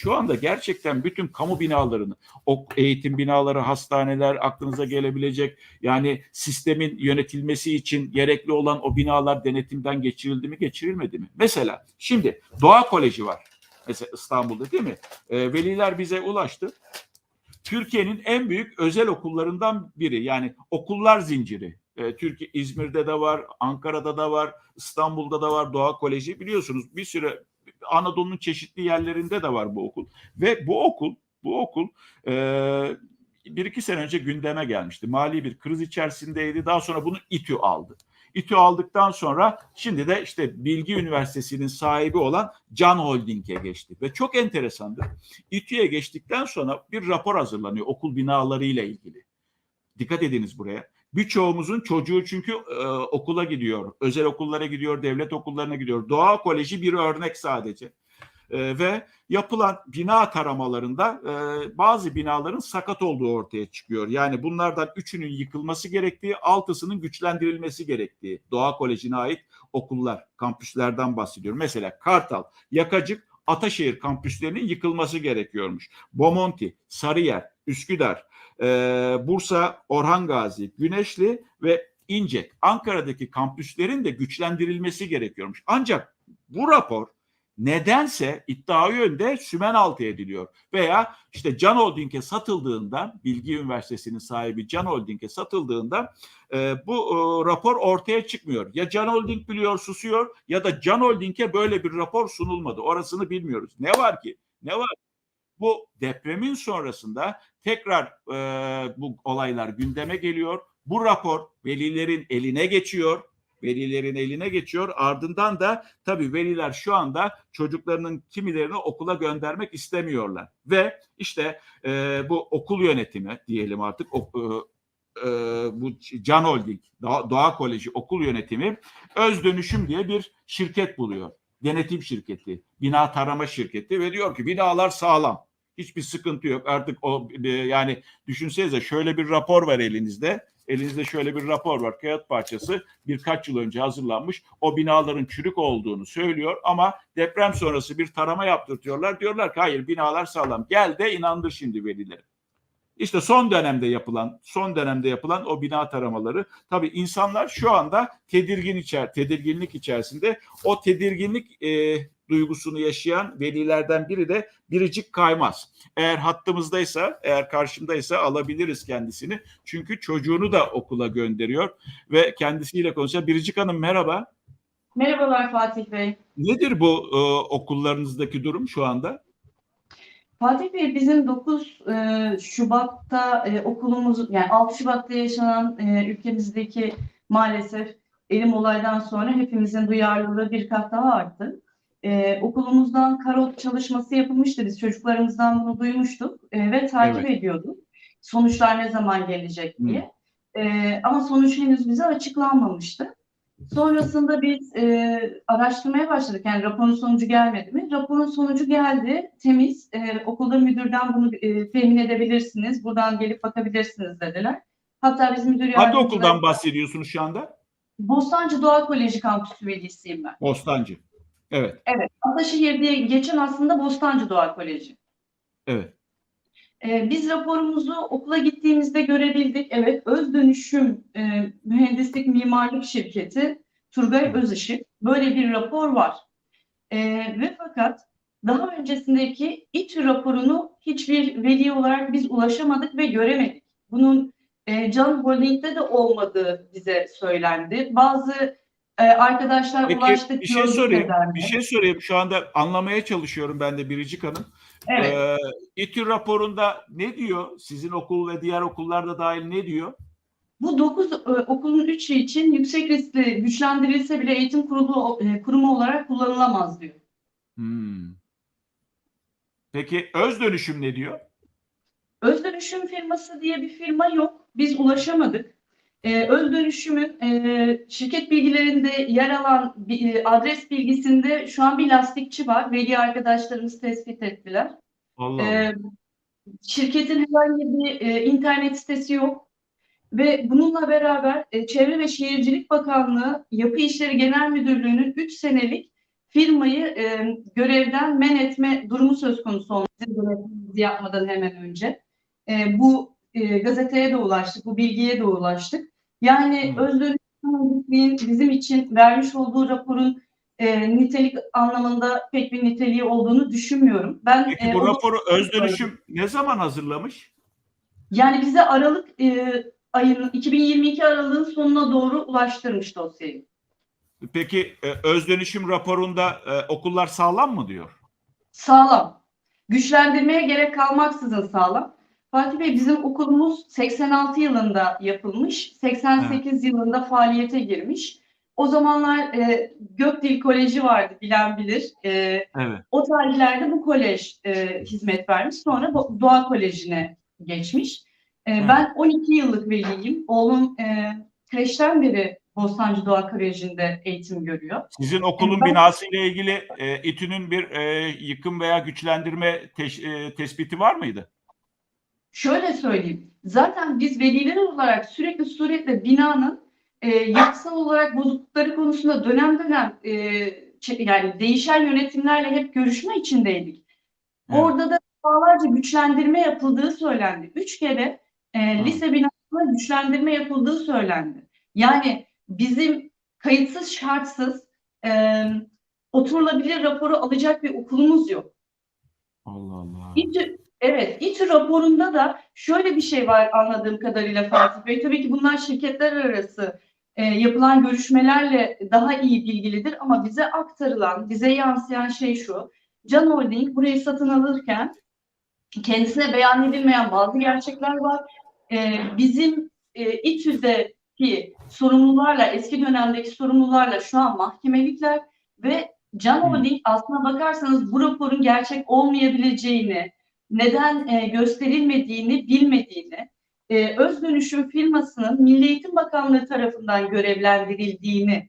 şu anda gerçekten bütün kamu binalarını, o eğitim binaları, hastaneler aklınıza gelebilecek yani sistemin yönetilmesi için gerekli olan o binalar denetimden geçirildi mi, geçirilmedi mi? Mesela şimdi Doğa Koleji var. Mesela İstanbul'da değil mi? E, veliler bize ulaştı. Türkiye'nin en büyük özel okullarından biri. Yani okullar zinciri. E, Türkiye İzmir'de de var, Ankara'da da var, İstanbul'da da var Doğa Koleji. Biliyorsunuz bir süre Anadolu'nun çeşitli yerlerinde de var bu okul. Ve bu okul, bu okul e, bir iki sene önce gündeme gelmişti. Mali bir kriz içerisindeydi. Daha sonra bunu İTÜ aldı. İTÜ aldıktan sonra şimdi de işte Bilgi Üniversitesi'nin sahibi olan Can Holding'e geçti. Ve çok enteresandır. İTÜ'ye geçtikten sonra bir rapor hazırlanıyor okul binaları ile ilgili. Dikkat ediniz buraya. Birçoğumuzun çocuğu çünkü e, okula gidiyor. Özel okullara gidiyor, devlet okullarına gidiyor. Doğa Koleji bir örnek sadece. E, ve yapılan bina taramalarında e, bazı binaların sakat olduğu ortaya çıkıyor. Yani bunlardan üçünün yıkılması gerektiği, altısının güçlendirilmesi gerektiği. Doğa Koleji'ne ait okullar, kampüslerden bahsediyorum. Mesela Kartal, Yakacık, Ataşehir kampüslerinin yıkılması gerekiyormuş. Bomonti, Sarıyer, Üsküdar, e, Bursa, Orhan Gazi, Güneşli ve İncek, Ankara'daki kampüslerin de güçlendirilmesi gerekiyormuş. Ancak bu rapor nedense iddia yönde sümen altı ediliyor. Veya işte Can Holding'e satıldığında, Bilgi Üniversitesi'nin sahibi Can Holding'e satıldığında e, bu e, rapor ortaya çıkmıyor. Ya Can Holding biliyor susuyor ya da Can Holding'e böyle bir rapor sunulmadı. Orasını bilmiyoruz. Ne var ki? Ne var? Bu depremin sonrasında tekrar e, bu olaylar gündeme geliyor. Bu rapor velilerin eline geçiyor velilerin eline geçiyor. Ardından da tabii veliler şu anda çocuklarının kimilerini okula göndermek istemiyorlar. Ve işte e, bu okul yönetimi diyelim artık o, e, e, bu Can Holding, Doğa, Doğa Koleji okul yönetimi öz dönüşüm diye bir şirket buluyor. Denetim şirketi, bina tarama şirketi ve diyor ki binalar sağlam. Hiçbir sıkıntı yok. Artık o e, yani düşünsenize şöyle bir rapor var elinizde Elinizde şöyle bir rapor var. Kağıt parçası birkaç yıl önce hazırlanmış. O binaların çürük olduğunu söylüyor ama deprem sonrası bir tarama yaptırtıyorlar. Diyorlar ki hayır binalar sağlam. Gel de inandır şimdi velileri. İşte son dönemde yapılan, son dönemde yapılan o bina taramaları tabii insanlar şu anda tedirgin içer, tedirginlik içerisinde. O tedirginlik e, duygusunu yaşayan velilerden biri de Biricik Kaymaz. Eğer hattımızdaysa, eğer karşımdaysa alabiliriz kendisini. Çünkü çocuğunu da okula gönderiyor ve kendisiyle konuşacağız. Biricik Hanım merhaba. Merhabalar Fatih Bey. Nedir bu e, okullarınızdaki durum şu anda? Fatih Bey bizim 9 e, Şubat'ta e, okulumuz yani 6 Şubat'ta yaşanan e, ülkemizdeki maalesef elim olaydan sonra hepimizin duyarlılığı bir kat daha arttı. E, okulumuzdan karot çalışması yapılmıştı. Biz çocuklarımızdan bunu duymuştuk e, ve takip Evet. ediyorduk. Sonuçlar ne zaman gelecek diye. E, ama sonuç henüz bize açıklanmamıştı. Sonrasında biz e, araştırmaya başladık. Yani raporun sonucu gelmedi mi? Raporun sonucu geldi. Temiz. E, okulda müdürden bunu e, temin edebilirsiniz. Buradan gelip bakabilirsiniz dediler. Hatta biz müdür Hangi okuldan bahsediyorsunuz şu anda? Bostancı Doğa Koleji kampüsü velisiyim ben. Bostancı. Evet, Evet. Ataşehir diye geçen aslında Bostancı Doğa Koleji. evet. Ee, biz raporumuzu okula gittiğimizde görebildik. Evet, öz dönüşüm e, mühendislik mimarlık şirketi Turgay Özışık böyle bir rapor var. Ee, ve fakat daha öncesindeki İTÜ raporunu hiçbir veli olarak biz ulaşamadık ve göremedik. Bunun e, Can Holding'de de olmadığı bize söylendi. Bazı e, arkadaşlar Peki ulaştık. bir şey sorayım. dediler. Bir şey sorayım. Şu anda anlamaya çalışıyorum ben de Biricik Hanım. Evet. Ee, İTÜ raporunda ne diyor? Sizin okul ve diğer okullarda dahil ne diyor? Bu 9 okulun 3'ü için yüksek riskli güçlendirilse bile eğitim kurulu e, kurumu olarak kullanılamaz diyor. Hmm. Peki öz dönüşüm ne diyor? Öz dönüşüm firması diye bir firma yok. Biz ulaşamadık. Ee, öz dönüşümün e, şirket bilgilerinde yer alan bir, e, adres bilgisinde şu an bir lastikçi var. Veli arkadaşlarımız tespit ettiler. Allah Ee, Allah. şirketin herhangi bir e, internet sitesi yok. Ve bununla beraber e, Çevre ve Şehircilik Bakanlığı Yapı İşleri Genel Müdürlüğü'nün 3 senelik firmayı e, görevden men etme durumu söz konusu görevimizi yapmadan hemen önce. E, bu e, gazeteye de ulaştık, bu bilgiye de ulaştık. Yani Hı. öz dönüşümün bizim için vermiş olduğu raporun e, nitelik anlamında pek bir niteliği olduğunu düşünmüyorum. Ben Peki e, bu raporu öz dönüşüm ne zaman hazırlamış? yani bize Aralık e, ayının 2022 aralığın sonuna doğru ulaştırmış dosyayı. Peki e, öz dönüşüm raporunda e, okullar sağlam mı diyor? Sağlam. Güçlendirmeye gerek kalmaksızın sağlam. Fatih Bey bizim okulumuz 86 yılında yapılmış, 88 yılında faaliyete girmiş. O zamanlar e, Gökdil Koleji vardı bilen bilir. E, Evet. o tarihlerde bu kolej e, hizmet vermiş. Sonra Doğa Koleji'ne geçmiş. E, ben 12 yıllık veliyim. Oğlum e, kreşten beri Bostancı Doğa Koleji'nde eğitim görüyor. Sizin okulun Ben- binası ile ilgili e, İTÜ'nün bir e, yıkım veya güçlendirme teş- e, tespiti var mıydı? Şöyle söyleyeyim. Zaten biz veliler olarak sürekli suretle binanın e, yapısal olarak bozuklukları konusunda dönem dönem e, yani değişen yönetimlerle hep görüşme içindeydik. Evet. Orada da defalarca güçlendirme yapıldığı söylendi. Üç kere e, lise binasına güçlendirme yapıldığı söylendi. Yani bizim kayıtsız şartsız e, oturulabilir raporu alacak bir okulumuz yok. Allah Allah. İTÜ, evet, İTÜ raporunda da şöyle bir şey var anladığım kadarıyla Fatih Bey. Tabii ki bunlar şirketler arası e, yapılan görüşmelerle daha iyi bilgilidir ama bize aktarılan, bize yansıyan şey şu. Can Holding burayı satın alırken kendisine beyan edilmeyen bazı gerçekler var. E, bizim e, İTÜ'deki sorumlularla, eski dönemdeki sorumlularla şu an mahkemelikler ve Can. Holding aslına bakarsanız bu raporun gerçek olmayabileceğini, neden e, gösterilmediğini bilmediğini, e, öz dönüşüm firmasının Milli Eğitim Bakanlığı tarafından görevlendirildiğini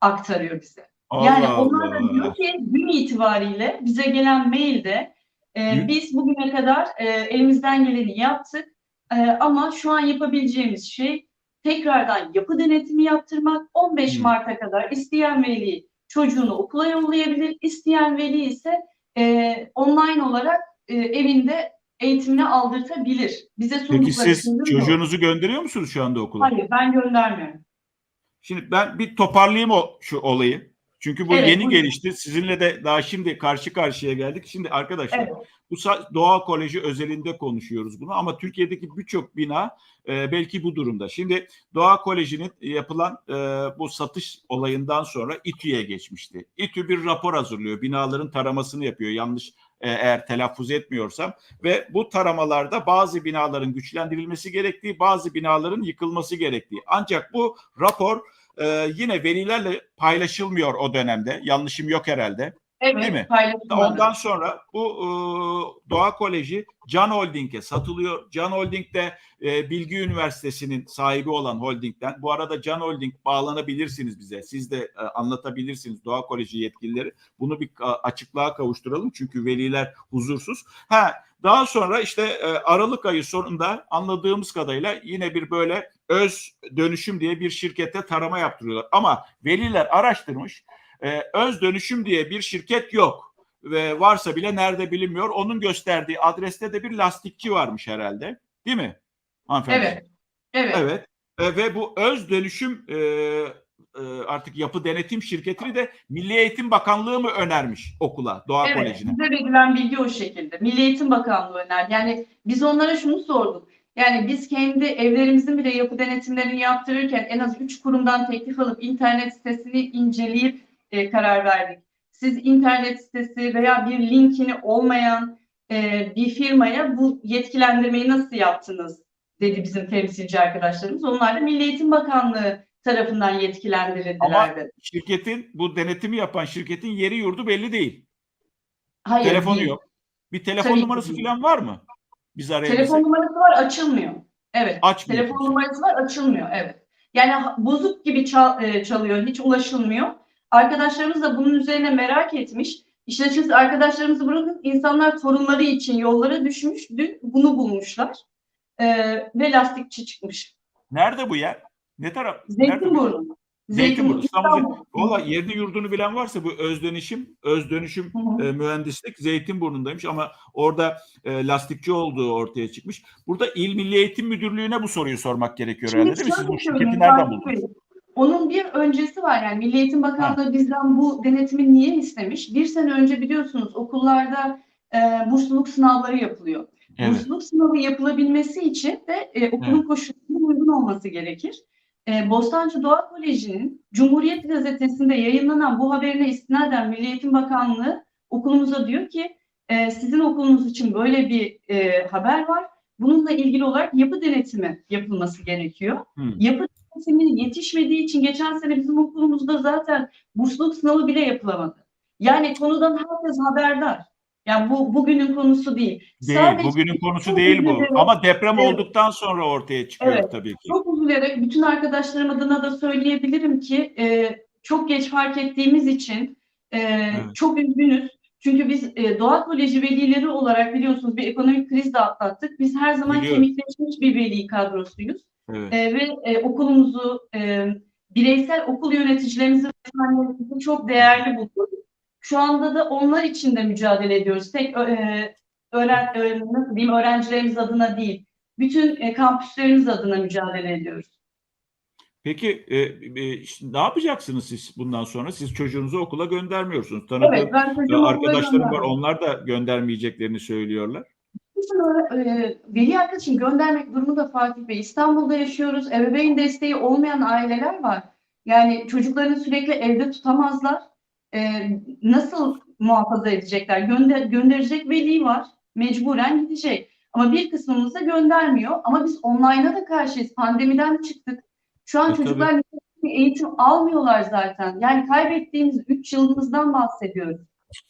aktarıyor bize. Yani Allah onlar da diyor ki gün itibariyle bize gelen mailde e, Hı. biz bugüne kadar e, elimizden geleni yaptık E, ama şu an yapabileceğimiz şey tekrardan yapı denetimi yaptırmak. 15 Hı. Mart'a kadar isteyen veli çocuğunu okula yollayabilir, isteyen veli ise e, online olarak e, evinde eğitimini aldırtabilir. Bize Peki siz çocuğunuzu gönderiyor musunuz şu anda okula? Hayır ben göndermiyorum. Şimdi ben bir toparlayayım o şu olayı. Çünkü bu Evet, yeni buyurun. gelişti. Sizinle de daha şimdi karşı karşıya geldik. Şimdi arkadaşlar Evet. bu Doğa Koleji özelinde konuşuyoruz bunu ama Türkiye'deki birçok bina e, belki bu durumda. Şimdi Doğa Koleji'nin yapılan e, bu satış olayından sonra İTÜ'ye geçmişti. İTÜ bir rapor hazırlıyor. Binaların taramasını yapıyor. Yanlış eğer telaffuz etmiyorsam ve bu taramalarda bazı binaların güçlendirilmesi gerektiği, bazı binaların yıkılması gerektiği. Ancak bu rapor e, yine velilerle paylaşılmıyor o dönemde. Yanlışım yok herhalde. Evet, Değil mi? Ondan sonra bu e, Doğa Koleji Can Holding'e satılıyor. Can Holding de e, Bilgi Üniversitesi'nin sahibi olan holdingden. Bu arada Can Holding bağlanabilirsiniz bize. Siz de e, anlatabilirsiniz Doğa Koleji yetkilileri. Bunu bir a- açıklığa kavuşturalım çünkü veliler huzursuz. Ha daha sonra işte e, Aralık ayı sonunda anladığımız kadarıyla yine bir böyle öz dönüşüm diye bir şirkete tarama yaptırıyorlar. Ama veliler araştırmış. E, öz dönüşüm diye bir şirket yok ve varsa bile nerede bilinmiyor. Onun gösterdiği adreste de bir lastikçi varmış herhalde. Değil mi? Hanımefendi. Evet. Evet. Evet. E, ve bu öz dönüşüm e, e, artık yapı denetim şirketini de Milli Eğitim Bakanlığı mı önermiş okula, Doğa Evet, Koleji'ne? bize verilen bilgi o şekilde. Milli Eğitim Bakanlığı önerdi. Yani biz onlara şunu sorduk. Yani biz kendi evlerimizin bile yapı denetimlerini yaptırırken en az üç kurumdan teklif alıp internet sitesini inceleyip e, karar verdik. Siz internet sitesi veya bir linkini olmayan e, bir firmaya bu yetkilendirmeyi nasıl yaptınız dedi bizim temsilci arkadaşlarımız. Onlar da Milli Eğitim Bakanlığı tarafından yetkilendirildiler Ama dedi. şirketin, bu denetimi yapan şirketin yeri yurdu belli değil. Hayır, Telefonu değil. yok. Bir telefon Tabii numarası falan var mı? Biz arayabilsek. Telefon numarası var açılmıyor. Evet. Açmıyor. Telefon numarası var açılmıyor. Evet. Yani bozuk gibi çal- e, çalıyor. Hiç ulaşılmıyor. Arkadaşlarımız da bunun üzerine merak etmiş. İşte siz arkadaşlarımızı bırakın insanlar torunları için yollara düşmüş. Dün bunu bulmuşlar. Ee, ve lastikçi çıkmış. Nerede bu yer? Ne taraf? Zeytinburnu. Zeytinburnu, İstanbul. Valla yerini yurdunu bilen varsa bu öz dönüşüm, öz dönüşüm Hı hı. e, mühendislik Zeytinburnu'ndaymış ama orada e, lastikçi olduğu ortaya çıkmış. Burada İl Milli Eğitim Müdürlüğü'ne bu soruyu sormak gerekiyor Şimdi herhalde değil mi? Siz bu şirketi nereden buldunuz? Onun bir öncesi var yani Milli Eğitim Bakanlığı bizden bu denetimi niye istemiş? Bir sene önce biliyorsunuz okullarda e, bursluluk sınavları yapılıyor. Evet. Bursluluk sınavı yapılabilmesi için de e, okulun koşullarına uygun olması gerekir. E, Bostancı Doğa Koleji'nin Cumhuriyet Gazetesi'nde yayınlanan bu haberine istinaden Milli Eğitim Bakanlığı okulumuza diyor ki e, sizin okulunuz için böyle bir e, haber var. Bununla ilgili olarak yapı denetimi yapılması gerekiyor. Hı. Yapı denetimi yetişmediği için geçen sene bizim okulumuzda zaten bursluluk sınavı bile yapılamadı. Yani konudan herkes haberdar. Yani bu bugünün konusu değil. Değil, Sadece bugünün konusu değil bu. üzülerek- Ama deprem Evet. olduktan sonra ortaya çıkıyor Evet. tabii ki. Çok üzülerek bütün arkadaşlarım adına da söyleyebilirim ki e, çok geç fark ettiğimiz için e, çok üzgünüz. Çünkü biz e, Doğa Koleji velileri olarak biliyorsunuz bir ekonomik kriz de atlattık. Biz her zaman Biliyorum. kemikleşmiş bir veli kadrosuyuz. Evet. E, ve e, okulumuzu, e, bireysel okul yöneticilerimizi ve öğretmenlerimizi çok değerli bulduk. Şu anda da onlar için de mücadele ediyoruz. Tek e, öğren, e, nasıl diyeyim, öğrencilerimiz adına değil, bütün e, kampüslerimiz adına mücadele ediyoruz. Peki e, e, ne yapacaksınız siz bundan sonra? Siz çocuğunuzu okula göndermiyorsunuz. Tanıdığım Evet, arkadaşlarım var. Onlar da göndermeyeceklerini söylüyorlar. E, veli arkadaşım göndermek durumunda Fatih Bey. İstanbul'da yaşıyoruz. Ebeveyn desteği olmayan aileler var. Yani çocuklarını sürekli evde tutamazlar. E, nasıl muhafaza edecekler? Gönder, gönderecek veli var. Mecburen gidecek. Ama bir kısmımız da göndermiyor. Ama biz online'a da karşıyız. Pandemiden çıktık. Şu an E, çocuklar nitelikli eğitim almıyorlar zaten. Yani kaybettiğimiz 3 yılımızdan bahsediyoruz.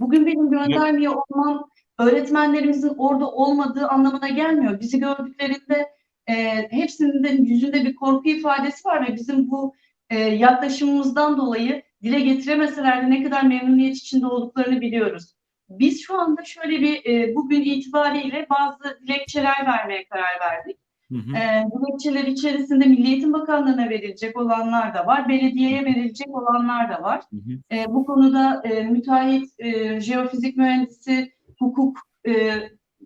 Bugün benim göndermiyor olmam öğretmenlerimizin orada olmadığı anlamına gelmiyor. Bizi gördüklerinde e, hepsinin de yüzünde bir korku ifadesi var ve bizim bu e, yaklaşımımızdan dolayı dile getiremeseler de ne kadar memnuniyet içinde olduklarını biliyoruz. Biz şu anda şöyle bir e, bugün itibariyle bazı dilekçeler vermeye karar verdik. Hı hı. E, dilekçeler içerisinde Milli Eğitim Bakanlığı'na verilecek olanlar da var, belediyeye verilecek olanlar da var. Hı hı. E, bu konuda e, müteahhit, e, jeofizik mühendisi, hukuk e,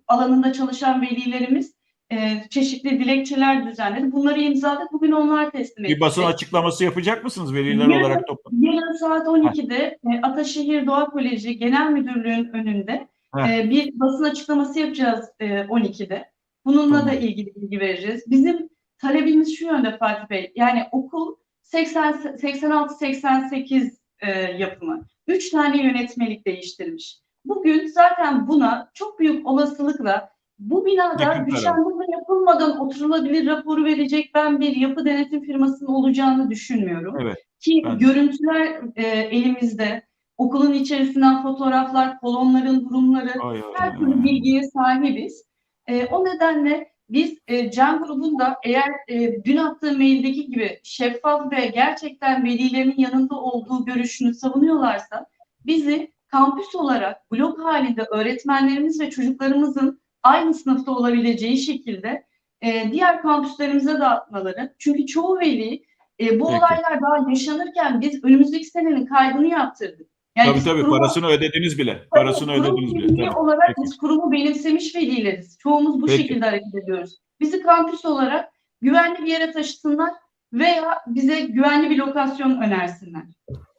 alanında çalışan velilerimiz e, çeşitli dilekçeler düzenledi. Bunları imzaladık. Bugün onlar teslim Bir basın açıklaması yapacak mısınız veliler Yarın- olarak toplam? Yarın saat 12'de e, Ataşehir Doğa Koleji Genel Müdürlüğü'nün önünde e, bir basın açıklaması yapacağız e, 12'de. Bununla Tamam. da ilgili bilgi vereceğiz. Bizim talebimiz şu yönde Fatih Bey. Yani okul 86-88 e, yapımı. Üç tane yönetmelik değiştirmiş. Bugün zaten buna çok büyük olasılıkla bu binada güçlendirme yapılmadan oturulabilir raporu verecek ben bir yapı denetim firmasının olacağını düşünmüyorum. Evet, Ki ben görüntüler e, elimizde, okulun içerisinden fotoğraflar, kolonların durumları, Ay, ay, her ay. türlü bilgiye sahibiz. E, o nedenle biz e, Can grubunda eğer e, dün attığım maildeki gibi şeffaf ve gerçekten velilerin yanında olduğu görüşünü savunuyorlarsa bizi kampüs olarak blok halinde öğretmenlerimiz ve çocuklarımızın aynı sınıfta olabileceği şekilde e, diğer kampüslerimize dağıtmaları. Çünkü çoğu veli e, bu Peki. olaylar daha yaşanırken biz önümüzdeki senenin kaydını yaptırdık. Yani Tabii tabii kuruma- parasını ödediniz bile. Parasını Tabii, kurum ödediniz bile. Tabii. olarak Peki. biz kurumu benimsemiş velileriz. Çoğumuz bu Peki. şekilde hareket ediyoruz. Bizi kampüs olarak güvenli bir yere taşısınlar veya bize güvenli bir lokasyon önersinler.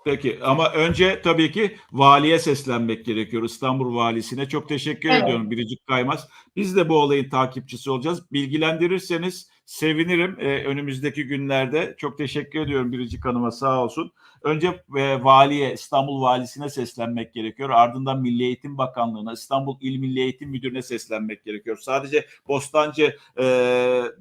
Peki ama önce tabii ki valiye seslenmek gerekiyor. İstanbul valisine çok teşekkür Evet. ediyorum Biricik Kaymaz. Biz de bu olayın takipçisi olacağız. Bilgilendirirseniz sevinirim e, önümüzdeki günlerde. Çok teşekkür ediyorum Biricik Hanım'a sağ olsun. Önce e, valiye, İstanbul valisine seslenmek gerekiyor. Ardından Milli Eğitim Bakanlığı'na, İstanbul İl Milli Eğitim Müdürü'ne seslenmek gerekiyor. Sadece Bostancı, e,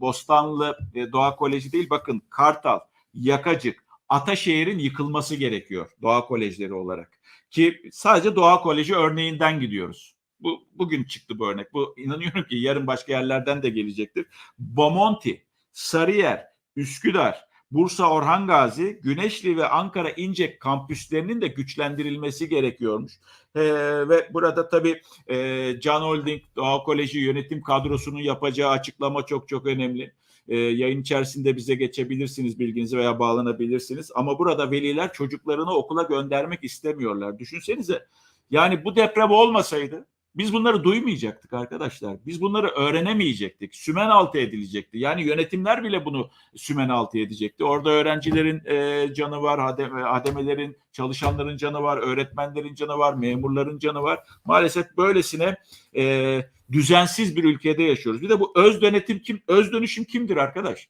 Bostanlı e, Doğa Koleji değil bakın Kartal, Yakacık, Ataşehir'in yıkılması gerekiyor doğa kolejleri olarak. Ki sadece doğa koleji örneğinden gidiyoruz. Bu bugün çıktı bu örnek. Bu inanıyorum ki yarın başka yerlerden de gelecektir. Bomonti, Sarıyer, Üsküdar, Bursa Orhan Gazi, Güneşli ve Ankara İncek kampüslerinin de güçlendirilmesi gerekiyormuş. Ee, ve burada tabii e, Can Holding Doğa Koleji yönetim kadrosunun yapacağı açıklama çok çok önemli. E, yayın içerisinde bize geçebilirsiniz bilginizi veya bağlanabilirsiniz. Ama burada veliler çocuklarını okula göndermek istemiyorlar. Düşünsenize yani bu deprem olmasaydı biz bunları duymayacaktık arkadaşlar. Biz bunları öğrenemeyecektik. Sümen altı edilecekti. Yani yönetimler bile bunu sümen altı edecekti. Orada öğrencilerin e, canı var, hademe, hademelerin, çalışanların canı var, öğretmenlerin canı var, memurların canı var. Maalesef böylesine e, düzensiz bir ülkede yaşıyoruz. Bir de bu öz denetim kim, öz dönüşüm kimdir arkadaş?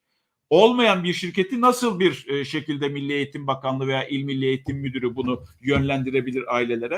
Olmayan bir şirketi nasıl bir e, şekilde Milli Eğitim Bakanlığı veya İl Milli Eğitim Müdürü bunu yönlendirebilir ailelere?